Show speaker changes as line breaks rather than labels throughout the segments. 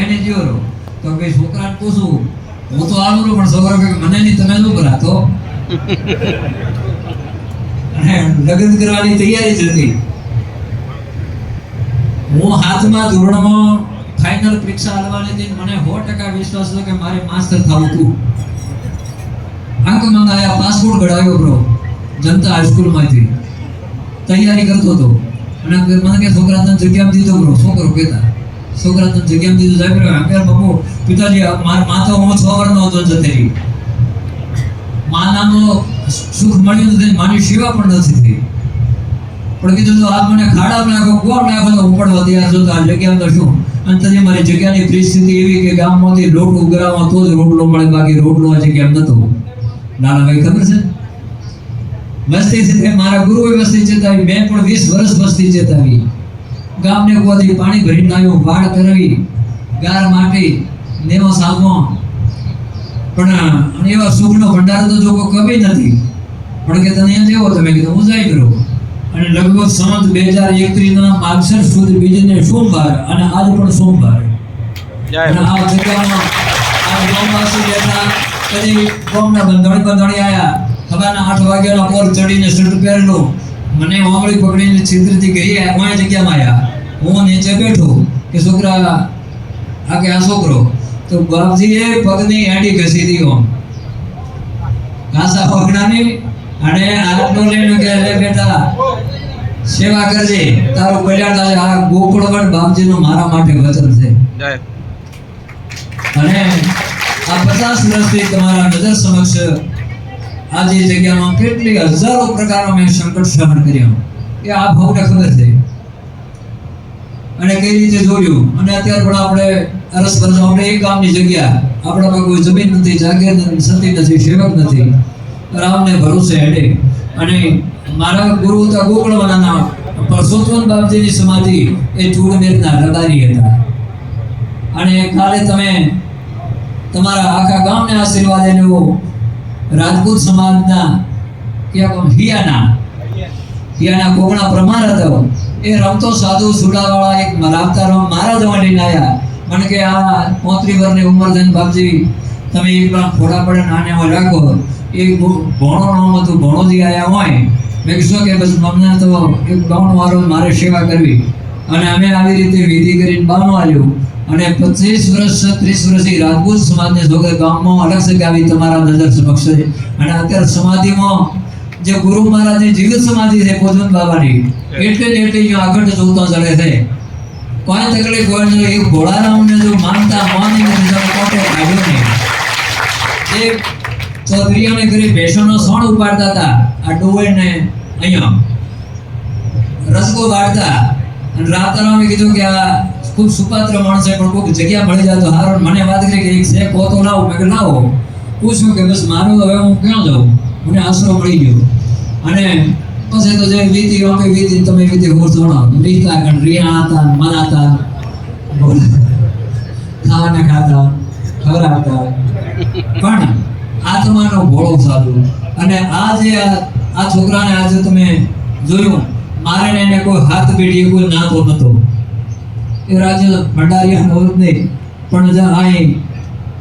એને જીવરો તો ભાઈ છોકરાને પૂછું, હું તો આવું પણ છોકરો કે મને નહીં, તમે શું કરાતો લગ્ન કરવાની તૈયારી જ હતી હું હાથમાં ધોરણમાં ફાઇનલ પરીક્ષા આલવાની હતી મને સો ટકા વિશ્વાસ હતો કે મારે માસ્ટર થવું હતું. અંક મંગાયા પાસપોર્ટ કઢાવ્યો બ્રો જનતા હાઈસ્કૂલમાંથી તૈયારી કરતો હતો. અને મને કે છોકરા તને જગ્યામાં દીધો બ્રો છોકરો કહેતા છોકરા તો જગ્યામાં દીધું સાહેબ અંકર બાપુ, પિતાજી મારા માથો હું છ વર્ષનો હતો જતી રહી. મા નામનો સુખ મળ્યું નથી માની સેવા પણ નથી થઈ. પણ કીધું, તો આ મને ખાડા નાખો, કોણ નાખો? તો ઉપડવા તૈયાર છો, તો આ જગ્યામાં તો શું? અને તને મારી જગ્યાની પરિસ્થિતિ એવી કે ગામમાંથી લોટ ઉગરામાં તો જ રોટલો મળે, બાકી રોટલો આ જગ્યામાં નતો. નાના ભાઈ, ખબર છે? મસ્તી છે મારા ગુરુએ મસ્તી ચેતાવી, મેં પણ વીસ વર્ષ મસ્તી ચેતાવી. ગામને કુવાથી પાણી ભરીને આવ્યો વાળ કરવી ગાર માટી નેવો સામો. પણ એવા સુખનો ભંડાર તો જો કોઈ કમી નથી. પણ કે તને અહીંયા જેવો તમે કીધું હું જાય કરો અને લગભગ સંવત બે હજાર એકત્રીસના માગસર સુદ બીજને સોમવાર અને આજ પણ સોમવાર. અને આ જગ્યામાં આ ગામવાસી બેઠા કદી ગામના બંધાણી બંધાણી આયા. સવારના આઠ વાગ્યાનો પોર ચડીને શર્ટ પહેરેલો. મને ઓમળી પકડીને છિદ્રથી ગઈ હું જગ્યામાં આયા. હું નીચે બેઠો કે છોકરા આ કે આ છોકરો તો બાપજીએ પગની એડી ઘસી દી ઓમ. ઘાસા અને હાથનો લઈને કે અરે બેટા સેવા કરજે તારું કલ્યાણ થાય. આ ગોકળવડ બાપજીનું મારા માટે વચન છે. અને આ પચાસ વર્ષથી તમારા નજર સમક્ષ આ જે જગ્યામાં કેટલી હજારો પ્રકારનો મેં સંકટ સહન કર્યા. એ આ ભાવને ખબર છે. અને કઈ રીતે જોયું? અને અત્યારે પણ આપણે અરસ પરસ આપણે એક ગામની જગ્યા આપણામાં કોઈ જમીન નથી, જાગીર નથી, સતી નથી, સેવક નથી. રામને ભરોસે હેડે. અને મારા ગુરુ હતા ગોકળવાના પરસોત્તમ બાપજીની સમાધિ એ ચૂડમેરના રડારી હતા. અને કાલે તમે તમારા આખા ગામને આશીર્વાદ એનો રાજપૂત સમાજના ક્યાંક હિયાના. હિયાના કોકણા પ્રમાણ હતો એ રમતો સાધુ સુડાવાળા એક મરાવતારો મારા જ લઈને આવ્યા મને કે, આ પોત્રી વર્ષની ઉંમર થઈને બાપજી, તમે એક વાર ફોડા પડે નાને રાખો. એ ભણો નામ હતું, ભોણોજી આવ્યા હોય. મેં કીધું કે, બસ મમને તો એક ગાઉન વારો મારે સેવા કરવી. અને અમે આવી રીતે વિધિ કરીને બાનું આવ્યું અને પચીસ વર્ષ ત્રીસ વર્ષથી રાજપૂત સમાજને જોગે ગામમાં અલગ સગાવી તમારા નજર સમક્ષ છે. અને અત્યારે સમાધિમાં જે ગુરુ મહારાજની જીવિત સમાધિ છે પોજન બાબાની એટલે ને એટલે અહીંયા આગળ જોતો ચડે છે. કોઈ તકલીફ હોય નહીં એ ભોળારામને જો માનતા માની નથી તમે કોટે કાઢ્યો નહીં. એ ચૌધરીઓને ઘરે ભેંસોનો સોણ ઉપાડતા હતા આ ડોવેને અહીંયા રસકો વાળતા. અને રાતારામે કીધું કે આ ખૂબ સુપાત્ર માણસ છે પણ કોઈક જગ્યા મળી જાય તો હારો. મને વાત કરી કે એક છે કોતો લાવો. મેં કીધું લાવો. પૂછ્યું કે બસ મારું હવે હું ક્યાં જાઉં? મને આશરો મળી ગયો. અને પછી તો જે વીતી અમે વીતી, તમે વીતી હું થોડો રીતા કણ રિયા હતા મનાતા ખાવાના ખાતા ખવડાવતા. પણ આત્માનો ભોળો સાધુ. અને આ જે આ છોકરાને આજે તમે જોયું, મારે એને કોઈ હાથ પેઢીએ કોઈ નાતો નતો. એ રાજ્ય ભંડારીયા નવર નહીં, પણ જે અહીં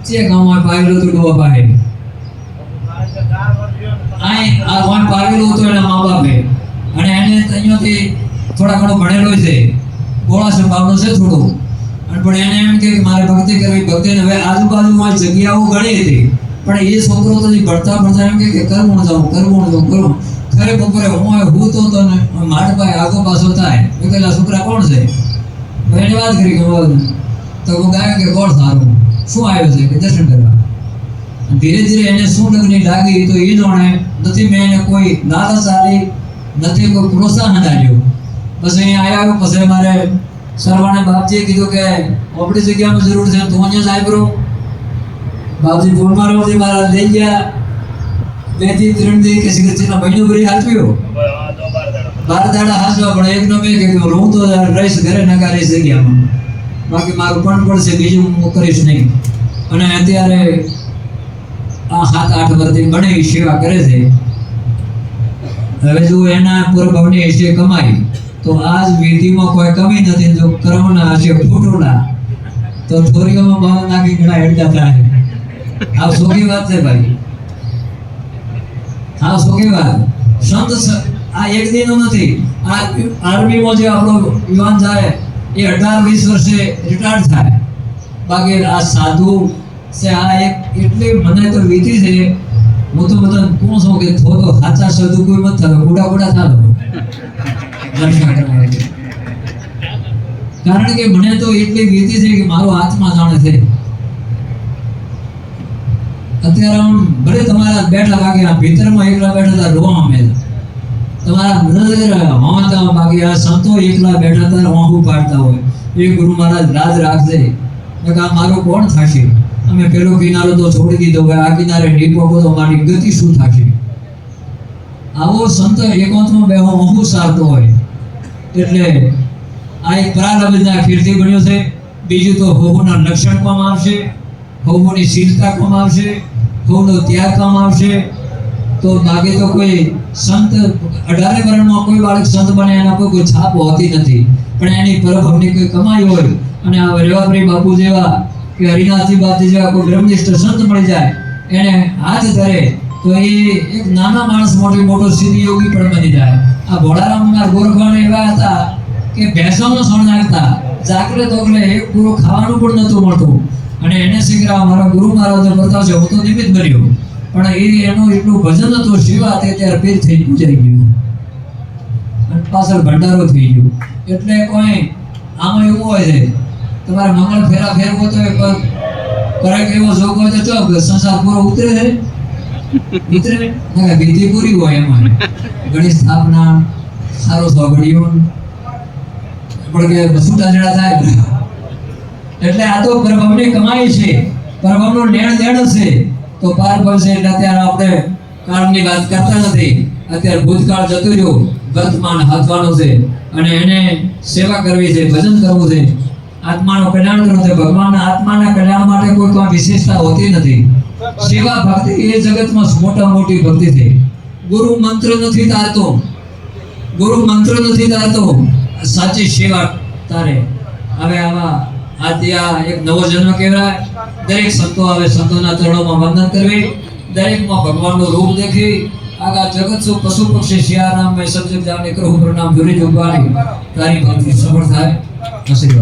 જે ગામમાં પાવેલો તો ડોવા પાસે અહીં આ પાવેલું હતું એના મા બાપે અને એને અહીંયાથી થોડા ઘણો ભણેલો છે. બોળા સંભાવનો છે થોડો. અને પણ એને એમ કે મારે ભક્તિ કરવી ભક્તિ હવે આજુબાજુમાં જગ્યાઓ ઘણી હતી. પણ એ છોકરો તો ભણતા ભણતા એમ કે કરવું જાઉં કરવું જાઉં, કરવું. ખરે બપોરે હું હું તો તને મારા ભાઈ આગો પાછો થાય. મેં કહેલા છોકરા કોણ છે? એની વાત કરી કે તો હું ગાય કે કોણ સારું. શું આવ્યો છે? કે દર્શન કરવા. ધીરે ધીરે એને શું લગ્ન લાગી તો એ જાણે નથી મેં એને કોઈ લાલચ આપી, નથી કોઈ પ્રોત્સાહન આપ્યું. પછી અહીંયા આવ્યા, પછી મારે સરવાણે બાપજીએ કીધું કે આપણી જગ્યામાં જરૂર છે, તું અહીંયા જ આવ્યો બાપજી ફોન મારો મારા લઈ ગયા. બેથી ત્રણ દી કે સિગરેટના મહિનો ભરી હાચવ્યો બાર દાડા હાચવા પણ એકનો મેં કીધું હું તો રહીશ ઘરે નકા રહીશ જગ્યામાં. બાકી મારું પણ પડશે બીજું હું કરીશ નહીં. અને અત્યારે આ સાત, આઠ વર્ષથી ઘણી સેવા કરે છે. હવે જો એના પૂર્વભાવની હશે કમાઈ, તો આજ વિધિમાં કોઈ કમી નથી જો કર્મના હશે ફૂટોના, તો થોરીઓમાં ભાવ નાખી ઘણા હેડતા થાય. આ સોખી વાત છે ભાઈ. હા સોખી વાત. સંત આ એક દિનનો નથી. આ આર્મીમાં જે આપણો યુવાન જાય એ અઢાર, વીસ વર્ષે રિટાયર્ડ થાય. બાકી આ સાધુ છે, આ એક એટલે મને તો વીતી છે, હું તો બધા કોણ છું કે થોડો સાચા શબ્દ કોઈ મત થયો બુડા બુડા થાલો. કારણ કે મને તો એટલી વીતી છે કે મારો આત્મા જાણે છે. અત્યારે આમ ભલે તમારા બેઠા લાગે આ ભીતરમાં એકલા બેઠા હતા, રોવા અમે તમારા નજર હોતા બાકી આ સંતો એકલા બેઠા હતા, હોંહું પાડતા હોય. એ ગુરુ મહારાજ રાજ રાખજે. આ મારો કોણ થશે? અમે પેલો કિનારો તો છોડી દીધો કે આ કિનારે ડીપો તો મારી ગતિ શું થશે? આવો સંત એકાંતમાં બેહો હોંહું સારતો હોય. એટલે આ એક પ્રારબ્ધના કીર્તિ બન્યો છે. બીજું તો હોહુના લક્ષણ કોમ આવશે. હોહુની શીલતા કોમ આવશે? હોહુનો ત્યાગ કોમ આવશે? તો બાકી તો કોઈ સંત, અઢારે વર્ણમાં કોઈ બાળક સંત બને એના કોઈ કોઈ છાપ હોતી નથી. પણ એની પરભવની કોઈ કમાઈ હોય અને આ રેવાપ્રી બાપુ જેવા કે હરિનાથજી બાપજી જેવા કોઈ બ્રહ્મનિષ્ઠ સંત મળી જાય, એને હાથ ધરે, તો એ એક નાના માણસ મોટી મોટો સિદ્ધ યોગી પણ બની જાય. આ ભોળારામના ગોરખણ એવા હતા કે ભેંસોનો સણ નાખતા જાકરે તોકલે એક પૂરો ખાવાનું પણ નહોતું મળતું. અને એને શીખરા મારા ગુરુ મહારાજ પ્રતાપ છે હું તો નિમિત્ત બન્યો. પણ એ એનું એટલું ભજન હતું, શિવા તે ત્યારે પીર થઈ પૂજાઈ ગયું. પાછળ ભંડારો થઈ ગયો. એટલે કોઈ આમાં એવું હોય છે તમારે મંગળ ફેરા ફેરવો તો પર કરેક એવો જોગ હોય તો ચો સંસાર પૂરો ઉતરે છે. ઉતરે? ના વિધિ પૂરી હોય એમાં. ગણેશ સ્થાપના, સારો સોગડીઓ પણ કે છૂટાછેડા થાય? એટલે આ તો પ્રભવની કમાઈ છે. પ્રભવનું લેણ દેણ છે. તો પાર પડશે એટલે અત્યારે આપણે કાળની વાત કરતા નથી. અત્યારે ભૂતકાળ જતું રહ્યું. વર્તમાન હાથવાનું છે. અને એને સેવા કરવી છે, ભજન કરવું છે. આત્માનું કલ્યાણ કરવું છે ભગવાનના આત્માના કલ્યાણ માટે કોઈ કોઈ વિશેષતા હોતી નથી. સેવા ભક્તિ એ જગતમાં મોટા મોટી ભક્તિ છે. ગુરુ મંત્ર નથી તારતો. ગુરુ મંત્ર નથી તારતો. સાચી સેવા તારે. હવે આવા આ એક નવો જન્મ કહેવાય. દરેક સંતો આવે સંતોના ચરણોમાં વંદન કરવી. દરેકમાં ભગવાનનું રૂપ દેખી. આગા જગત સુ પશુ પક્ષી શિયારામ મેં સબ્જેક્ટ જાણે જાને પ્રણામ જોરી જોગવાની તારી ભક્તિ સફળ થાય.
No sé qué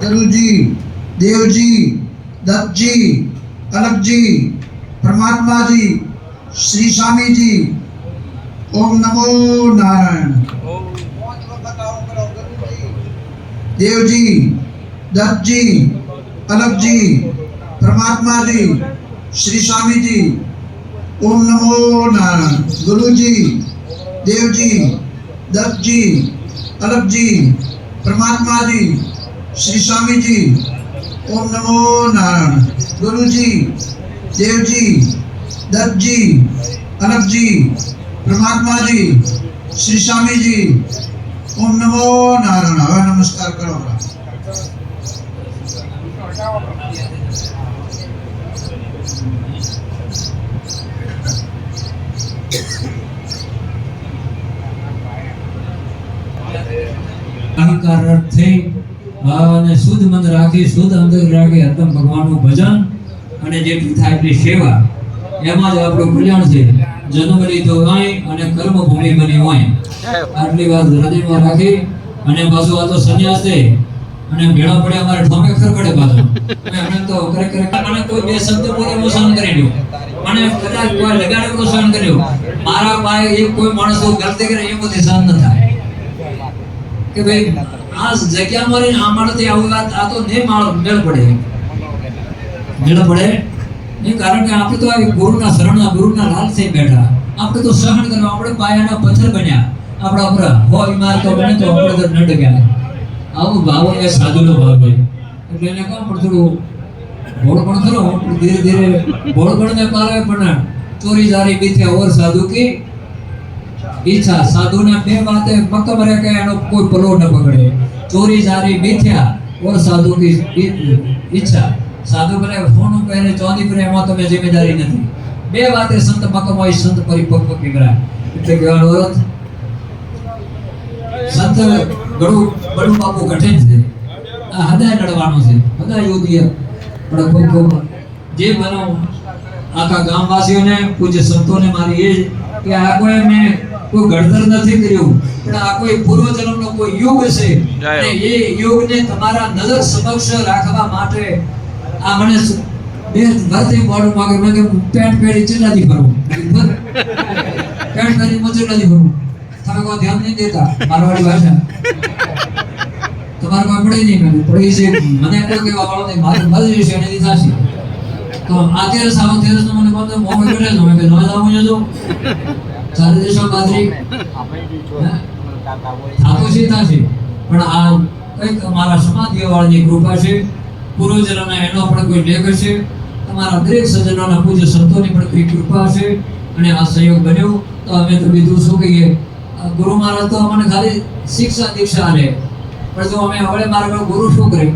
Daruji, Deoji, Dapji, Kalapji, Pramatmaji, Sri Samiji, Om Namo Narayan. Deoji, dadji, alakji, Pramatmaji, Sri Samiji, Om Namo Narayan. Guruji, Dev ji Dutt जी अलप जी परमात्मा जी श्री स्वामी जी ओम नमो नारायण। गुरु जी देव जी दत्त जी अलप जी परमात्मा जी श्री स्वामी जी ओम नमो नारायण। नमस्कार करो।
અહંકાર અર્થ થઈ અને શુદ્ધ મન રાખી, શુદ્ધ અંદર રાખી હરદમ ભગવાનનું ભજન અને જેટલી થાય એટલી સેવા. એમાં જ આપણું કલ્યાણ છે. જન્મ લીધો હોય અને કર્મ ભૂમિ બની હોય. આટલી વાત હૃદયમાં રાખી અને પાછું આ તો સંન્યાસ છે અને ભેળા પડે અમારે ઠોમે ખરખડે પાછો. અમે તો ખરેખર મને કોઈ બે શબ્દ બોલે સહન કરી લ્યો. મને કદાચ કોઈ લગાડે તો સહન કર્યો મારા પાસે એક કોઈ માણસ ગલતી કરે એ બધી સહન ન થાય. કે ભાઈ આ જગ્યા રહીને આ માણસથી આવું વાત, આ તો નહીં માળ મેળ પડે. મેળ પડે? નહીં, કારણ કે આપણે તો આ ગુરુના શરણના, ગુરુના લાલ થઈ બેઠા. આપણે તો સહન કરવા, આપણે પાયાના પથ્થર બન્યા. આપણા ઉપર હો બીમાર તો બને તો આપણે તો નડ ગયા. આવું ભાવ એ સાધુનો ભાવ છે. એટલે એને કામ પણ થોડું ભોળ પણ ખરો, ધીરે ધીરે ભોળ પણ ને પારે પણ ચોરી જારી બીથે ઓર સાધુ કી ઈચ્છા સાધુને બે વાતે મક્કમ રહે કે એનો કોઈ પલો ન પકડે ચોરી, જારી, મિથ્યા, ઓર સાધુ કી ઈ- ઈચ્છા. સાધુ કરે સોનું પહેરે ચાંદી પહેરે એમાં તમે જિમ્મેદારી નથી. બે વાતે સંત મક્કમ હોય સંત પરિપક્વ કેવરાય એટલે કહેવાનો અર્થ, સંત સંત ઘણું બડું બાપુ કઠિન છે. આ હદાય લડવાનું છે. હદાય યોગ્ય પણ ખૂબ. ખૂબ જે બનો આખા ગામવાસીઓને, પૂજ્ય સંતોને મારી એ કે આ કોઈ મેં કોઈ ઘડતર નથી કર્યું પણ આ કોઈ પૂર્વજન્મનો કોઈ યુગ છે. અને એ યુગને તમારા નજર સમક્ષ રાખવા માટે આ મને બે ભરતી મોડું માગે મેં પેન્ટ પહેરી ચેટલાથી ફરવું મેં પેન્ટ પહેરી હું ચેટલાથી ફરવું તમે કોઈ ધ્યાન નહીં દેતા મારવાડી ભાષા. તમારે કોઈ પડી નહીં મને પડી છે મને કોઈ કહેવા વાળો નહીં મારે મળી જશે એની થશે તો અત્યારે સાવ તેરસ મને કહો મોહ કરે છે કે ન જાવું જજો. પણ આ કંઈક અમારા સમાધિઓ વાળાની કૃપા છે. પૂર્વજનોના એનો પણ કોઈ લેખ છે. તમારા દરેક સજ્જનોના પૂજ્ય સંતોની પણ કોઈ કૃપા છે. અને આ સંયોગ બન્યો. તો અમે તો બીજું શું કહીએ? ગુરુ મહારાજ તો અમને ખાલી શિક્ષા દીક્ષા આલે પણ જો અમે હવે મારા ગુરુ શું કરે?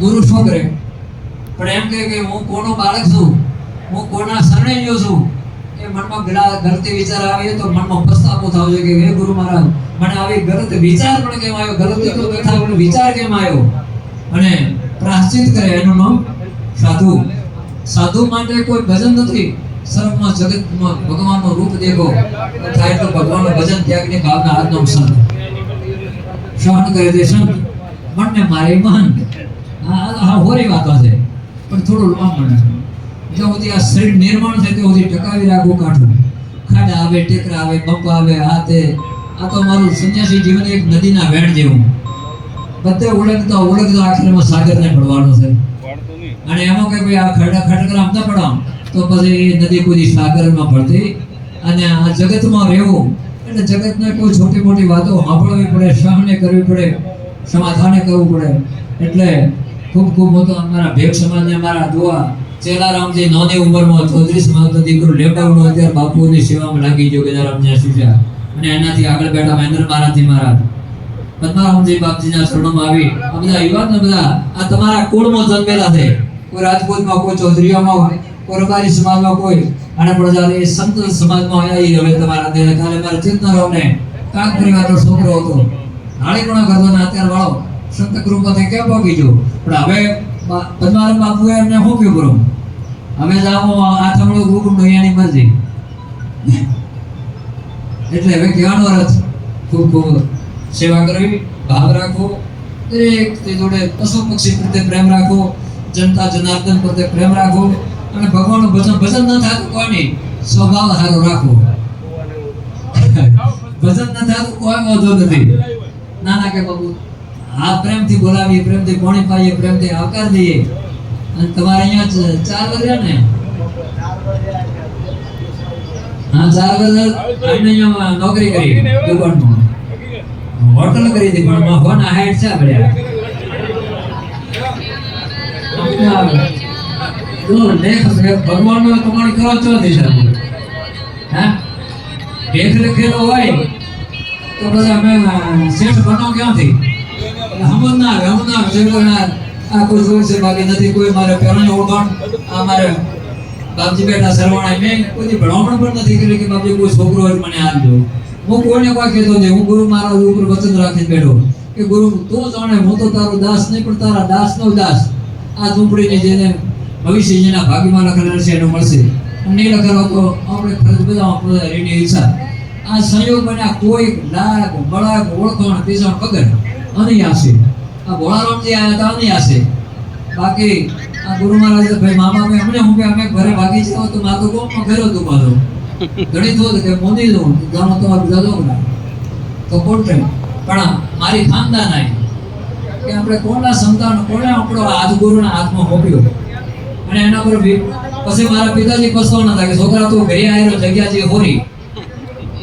ગુરુ શું કરે? પણ એમ કહે કે હું કોનો બાળક છું? હું કોના શરણે ગયો છું? એ મનમાં ગળા ગલતી વિચાર આવે તો મનમાં પસ્તાવો થવો જોઈએ કે હે ગુરુ મહારાજ, મને આવી ગલત વિચાર પણ કેમ આવ્યો? ગલતી તો બેઠા પણ વિચાર કેમ આવ્યો? અને પ્રાશ્ચિત કરે, એનું નામ સાધુ. સાધુ માટે કોઈ ભજન નથી. સર્વમાં જગતમાં ભગવાનનું રૂપ દેખો થાય તો ભગવાનનું ભજન ત્યાગની ભાવના આજનો સંત સહન કરે તે સંત મનને મારે મહંત. આ હોરી વાતો છે, પણ થોડું લાંબુ જ્યાં સુધી આ શરીર નિર્માણ થાય ત્યાં સુધી ટકાવી રાખવું કાઢવું ખાડા આવે, ટેકરા આવે, બમ્પ આવે આ તે આ તો મારું સંન્યાસી જીવન એક નદીના વેણ જેવું. બધે ઓળખતા ઓળખતા આખરમાં સાગરને પડવાનો છે. અને એમાં કે ભાઈ આ ખરડા ખટકરા આમ ના પડાવ તો પછી નદી કોઈ સાગરમાં પડતી અને આ જગતમાં રહેવું. એટલે જગતને કોઈ છોટી મોટી વાતો સાંભળવી પડે, સહને કરવી પડે, સમાધાને કરવું પડે. એટલે ખૂબ ખૂબ મોટો અમારા ભેગ સમાજને અમારા દુઆ. ચેલારામજી નાની ઉંમરમાં ચોત્રીસ માસનો દીકરો લેવડાવનો અત્યારે બાપુની સેવામાં લાગી ગયો ગજારામજી શિષ્યા અને એનાથી આગળ બેઠા મહેન્દ્ર મહારાજજી મહારાજ. પદ્મારામજી બાપજીના શરણોમાં આવી. આ બધા યુવાન બધા, આ તમારા કુળમાં જન્મેલા છે. કોઈ રાજપૂતમાં કોઈ ચૌધરીઓમાં કોઈ રબારી સમાજમાં કોઈ અને જ્યારે એ સંત સમાજમાં આવ્યા ઈ હવે તમારા દેહ. કાલે મારા ચિંતનરાવને કાક પરિવારનો છોકરો હતો. નાળી પણ કરતો ને અત્યારે વાળો સંત કૃપાથી કેમ પહોંચી ગયો? પણ હવે પદ્મારામ બાપુએ એમને શું કહ્યું બરો અમે જાઓ આથમણું ગુરુ નૈયાની મરજી. એટલે હવે કહેવાનો અર્થ, ખૂબ ખૂબ સેવા કરવી, ભાવ રાખવો, દરેક તે જોડે પશુ પક્ષી પ્રત્યે પ્રેમ રાખો જનતા જનાર્દન પ્રત્યે પ્રેમ રાખો અને ભગવાનનું ભજન ભજન ન થાય તો કોઈ સ્વભાવ સારો રાખો ભજન ન થાય કોઈ વાંધો નથી. ના ના કે બાબુ આ પ્રેમથી બોલાવીએ, પ્રેમથી પાણી પાઈએ પ્રેમથી આવકાર દઈએ. અને તમારે અહીંયા ચાર વર્ષ ને? હા, ચાર વર્ષ આઈને અહીંયા નોકરી કરી, દુકાનમાં. હોટલ કરી હતી, પણ ફોન હાઈટ છે આપણે જો લેખ ભગવાનનો કમાણી કરો છો હોય, તો બધા અમે શેઠ બનો ક્યાંથી? હમ જ ના આવે હમ ના આવે જેમ કે આ- કોઈ જોર છે, બાકી નથી, કોઈ મારે પેલાની ઓળખાણ આ મારે બાપજી બેઠા સરવાણા મેં કોઈ દી પણ નથી કર્યું કે બાપજી કોઈ છોકરો હોય મને આપજો. હું કોઈને કોઈ કહેતો નહીં હું ગુરુ મારા ઉપર વચન રાખીને બેઠો કે ગુરુ, તું જાણે, હું તો તારો દાસ નહીં, પણ તારા દાસનો દાસ. આ ઝૂંપડીને જેને ભવિષ્ય જેના ભાગ્યમાં લખેલા છે એનું મળશે. નહીં લખેલો, તો આપણે ફરજ બધા પડે ઈચ્છા. આ સંયોગ બન્યા કોઈ લાગ, બળાગ, ઓળખાણ, પીસાણ વગર અનિયાસે આ ભોળારામજી આયા હતા અનિયાસે બાકી આ ગુરુ મહારાજ ભાઈ મામા મેં અમને હું કે અમે ઘરે ભાગી જાવ તો માતો કોમ ઘરે તું મારો. ઘણી ધોધ કે મોદી દઉં જાણો તો બધા દો તો કોટે પણ મારી ખાનદાન આવી કે આપણે કોના સંતાન કોને આપણો હાથ ગુરુના હાથમાં મોકલ્યો? અને એના પર પછી મારા પિતાજી પસવાના હતા કે છોકરા તો ઘરે આવેલો જગ્યા જે હોરી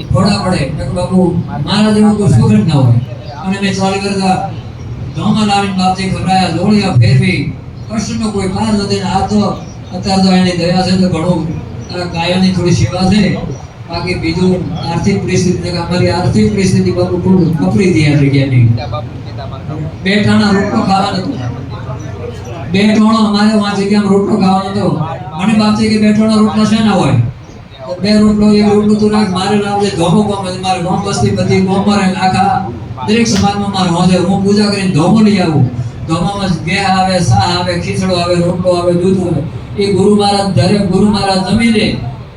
થોડા પડે. બાપુ, મારા જેવું કોઈ સુખ ના હોય. અને મેં ચાલી કરતા ગામમાં લાવીને બાપજી ખવડાયા લોળિયા ફેરવી, કૃષ્ણનો કોઈ પાર નથી આ તો અત્યારે તો એની દયા છે તો ઘણું. ગાયોની થોડી સેવા છે. બાકી બીજું આર્થિક પરિસ્થિતિ, અમારી આર્થિક પરિસ્થિતિ બાપુ ખૂબ કપરી આ જગ્યાની. બે ટાણા રોટલો ખાવાનો હતો. બે ટાણો અમારે વાં જગ્યામાં રોટલો ખાવાનો હતો. મને બાપજી કે બે ટાણા રોટલા ના હોય? બે રોટલો, એક રોટલું તું રાખ, મારે છે ધોમો ગમે છે. મારે ગામ વસ્તી બધી ગામ આખા દરેક સમાજમાં મારો હોદે હું પૂજા કરીને ધોમો લઈ આવું. ધોમામાં ઘે આવે સા આવે, ખીચડો આવે, રોટલો આવે, દૂધ આવે. એ ગુરુ મહારાજ, દરેક ગુરુ મહારાજ જમી લે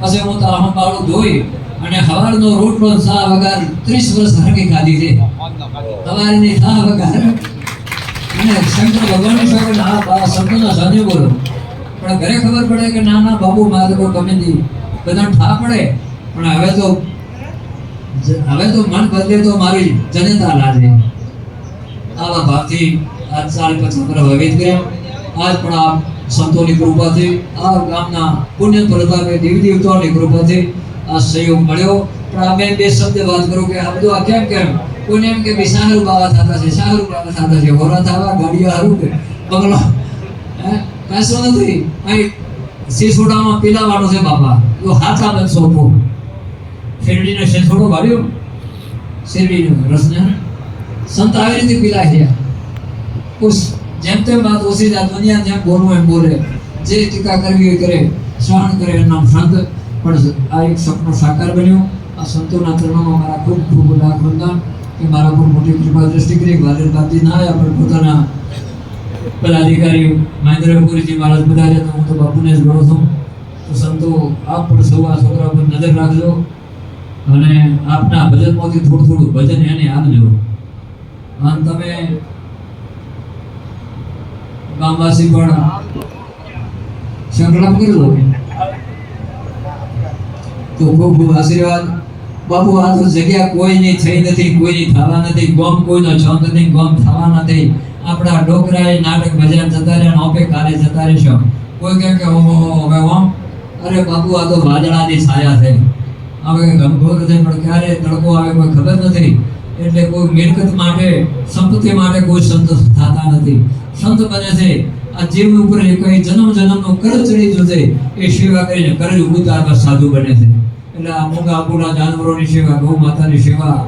પછી હું તાહમ પાડું ધોઈ અને હવારનો રોટલો સા વગાર ત્રીસ વર્ષ હરકી ખાધી છે. સવારની સા વગાર અને શંકર ભગવાનની સાથે હા બા સંતોના સાધુ બોલો. પણ ઘરે ખબર પડે કે ના ના બાબુ મારે કોઈ ગમે નહીં. બધા ઠા પડે. પણ હવે તો હવે તો મન બદલે તો મારી જનતા લાજે આવા ભાવથી આજ સાલ પછી આપણે ભવિત કર્યા. આજ પણ આપ સંતોની કૃપાથી, આ ગામના પુણ્ય પ્રતાપે દેવી દેવતાઓની કૃપાથી આ સહયોગ મળ્યો. પણ અમે બે શબ્દ વાત કરું કે આ બધું આ કેમ કેમ? કોઈને એમ કે ભાઈ સારું બાવા થતા છે શાહરૂ બાવા થતા છે, હોરા થવા ગાડીઓ હારું કે, બંગલો. હે? કશું નથી. અહીં સિસોડામાં પીલાવાનું છે બાપા. તો હાથા બનશો શેરડીનો શેઠોડો વાળ્યો. શેરડીનો રસને. સંત આવી રીતે પીલા છે. જેમ તેમ વાત ઓછી જાય દુનિયા જેમ બોલવું એમ બોલે. જે ટીકા કરવી હોય કરે. સહન કરે એનું નામ સંત. પણ આ એક સપનું સાકાર બન્યું. આ સંતોના ચરણોમાં મારા ખૂબ ખૂબ લાખ વંદન કે મારા પર મોટી કૃપા દ્રષ્ટિ કરી. વાલેર બાપજી ના આવ્યા, પણ પોતાના બધા અધિકારી મહેન્દ્રપુરીજી મહારાજ બધા રહ્યા. હું તો બાપુને જ ગણું છું. તો સંતો, આપ પણ સૌ આ છોકરા પર નજર રાખજો. અને આપના ભજનમાંથી થોડું થોડું ભજન એને આપજો અને તમે ગામવાસી પણ સંકલ્પ કરજો તો ખૂબ ખૂબ આશીર્વાદ. બાપુ, આ તો જગ્યા કોઈની થઈ નથી, કોઈની થવા નથી, ગોમ કોઈનો છંદ નથી, ગોમ થવા નથી. આપણા ડોકરાએ નાટક બજાર જતા રહ્યા ઓપે કાલે જતા રહેશો. કોઈ કે, ઓહો, હવે ઓમ. અરે બાપુ, આ તો વાદળાની છાયા છે. હવે ગંભોર છે પણ ક્યારે તડકો આવે કોઈ ખબર નથી. એટલે કોઈ મિલકત માટે, સંપત્તિ માટે કોઈ સંત થતા નથી. સંત બને છે, આ જીવ ઉપર કોઈ જન્મ જન્મનો કરજ ચડી જશે એ સેવા કરીને કરજ ઉતારવા સાધુ બને છે. એટલે આ મૂંગા બોલા જાનવરોની સેવા ગૌ માતાની સેવા,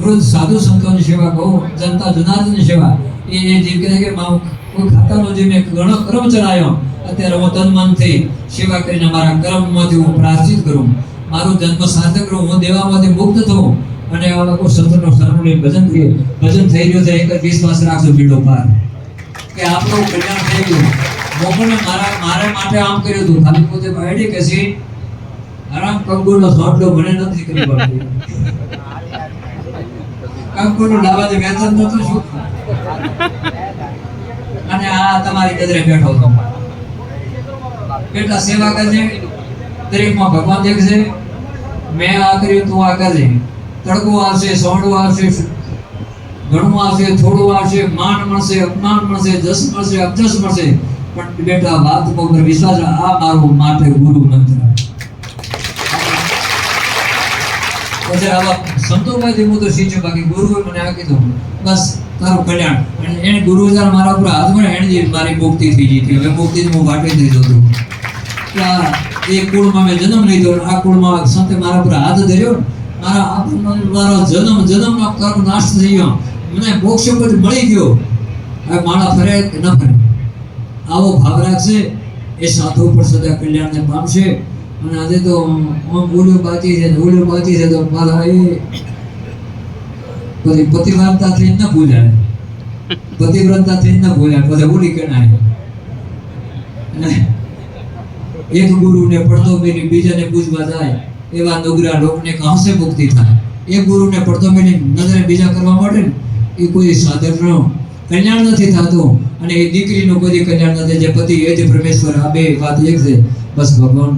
વૃદ્ધ સાધુ સંતોની સેવા ગૌ જનતા જનાર્દનની સેવા, એ એ જીવ કહે કે મા કોઈ ખાતાનો જે મેં ઘણો કર્મ ચડાયો અત્યારે હું તન મનથી સેવા કરીને મારા કર્મમાંથી હું પ્રાર્થિત કરું. મારું જન્મ સાર્થક કરું હું દેવામાંથી મુક્ત થઉં અને આ લોકો સંતનો શરણું ભજન કરીએ ભજન થઈ ગયું છે, એક જ વિશ્વાસ રાખજો બીડો પાર. કે આપણું કલ્યાણ થઈ ગયું. લોકોને મારા મારા માટે આમ કર્યું હતું. ખાલી પોતે બાયડી કે છે, આરામ કંકુનો સોટલો મને નથી કરી પડતી. કંકુનું લાવા જે વેતન નતું શું અને આ તમારી નજરે બેઠો હતો. બેટા સેવા કરજે. દરેકમાં ભગવાન દેખશે, મેં આ કર્યું, તું આ કરજે. તડકો આવશે સોંડું આવશે, ઘણું આવશે, થોડું આવશે, માન મળશે, અપમાન મળશે, જસ મળશે, અપજસ મળશે. પણ બેટા વાત પર વિશ્વાસ રાખ. આ મારું માટે ગુરુ મંત્ર પછી આવા સંતોમાંથી હું તો શીખ્યો બાકી ગુરુએ મને આ કીધું. બસ, તારું કલ્યાણ. અને એને ગુરુ જયારે મારા ઉપર હાથ મળે એને જ મારી મુક્તિ થઈ ગઈ હતી. હવે મુક્તિ હું વાટે જ નહીં જતો. કે આ એ કુળમાં મેં જન્મ લીધો આ કુળમાં સંતે મારા ઉપર હાથ ધર્યો મારા મારો જન્મ, જન્મનો કર્મ નાશ થઈ ગયો મને મોક્ષ પદ મળી ગયો. હવે માળા ફરે કે ન ફરે? આવો ભાવ રાખશે. એ સાધુ પર સદા કલ્યાણને પામશે. અને આજે તો આમ ઓલું બાકી છે, ઓલું બાકી છે તો મારા એ પછી પતિવ્રતા થઈ ન ભૂલાય. પતિવ્રતા થઈ ન ભૂલાય. પછી ઓલી કે અને એક ગુરુને પડતો મેલી, બીજાને પૂજવા જાય, એવા નોગરા લોકને કહશે મુક્તિ થાય? એક ગુરુને પડતો મેલી, નજરે બીજા કરવા માટે એ કોઈ સાધનનો કલ્યાણ નથી થતું. અને એ દીકરીનું કોઈ કલ્યાણ નથી જે પતિ એ જ પરમેશ્વર આ બે વાત એક છે. બસ ભગવાન.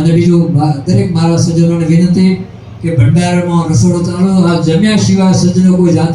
અને બીજું દરેક મારા સજ્જનોને વિનંતી કે ભંડારમાં રસોડો ચાલો. આ જમ્યા સિવાય સજ્જનો કોઈ જાત